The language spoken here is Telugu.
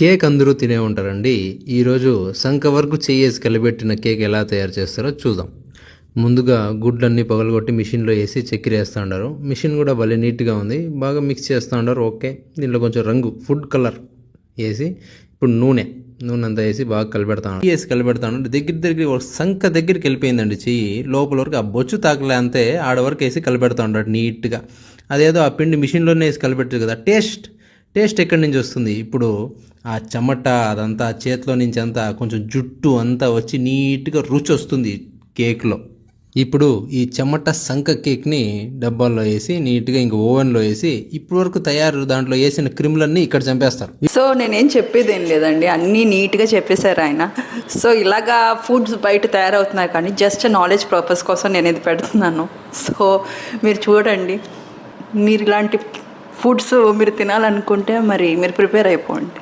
కేక్ అందరూ తినే ఉంటారండి. ఈరోజు సంఖ వరకు చేయేసి కలిపెట్టిన కేక్ ఎలా తయారు చేస్తారో చూద్దాం. ముందుగా గుడ్లన్నీ పగలగొట్టి మిషన్లో వేసి చక్కెర వేస్తూ ఉండారు మిషన్ కూడా భలే నీట్గా ఉంది. బాగా మిక్స్ చేస్తూ ఉండారు ఓకే. దీంట్లో కొంచెం రంగు ఫుడ్ కలర్ వేసి ఇప్పుడు నూనె నూనె అంతా వేసి బాగా కలిపెడతాను వేసి కలిపెడతాను దగ్గర దగ్గర ఒక సంఖ దగ్గరికి వెళ్ళిపోయిందండి చెయ్యి. లోపల వరకు ఆ బొచ్చు తాకలే అంతే. ఆడ వరకు వేసి కలిపెడతా ఉంటాడు నీట్గా. అదేదో ఆ పిండి మిషన్లోనే వేసి కలిపెట్టదు కదా. టేస్ట్ టేస్ట్ ఎక్కడి నుంచి వస్తుంది? ఇప్పుడు ఆ చెమట అదంతా చేతిలో నుంచి అంతా కొంచెం జుట్టు అంతా వచ్చి నీట్గా రుచి వస్తుంది కేక్లో. ఇప్పుడు ఈ చెమట సంక కేక్ని డబ్బాల్లో వేసి నీట్గా ఇంక ఓవెన్లో వేసి ఇప్పటి వరకు తయారు దాంట్లో వేసిన క్రిములన్నీ ఇక్కడ చంపేస్తారు. సో నేనేం చెప్పేది ఏం లేదండి. అన్నీ నీట్గా చెప్పేశారు ఆయన. సో ఇలాగా ఫుడ్స్ బయట తయారవుతున్నాయి కానీ జస్ట్ నాలెడ్జ్ పర్పస్ కోసం నేను ఇది పెడుతున్నాను. సో మీరు చూడండి. మీరు ఇలాంటి ఫుడ్స్ మీరు తినాలనుకుంటే మరి మీరు ప్రిపేర్ అయిపోండి.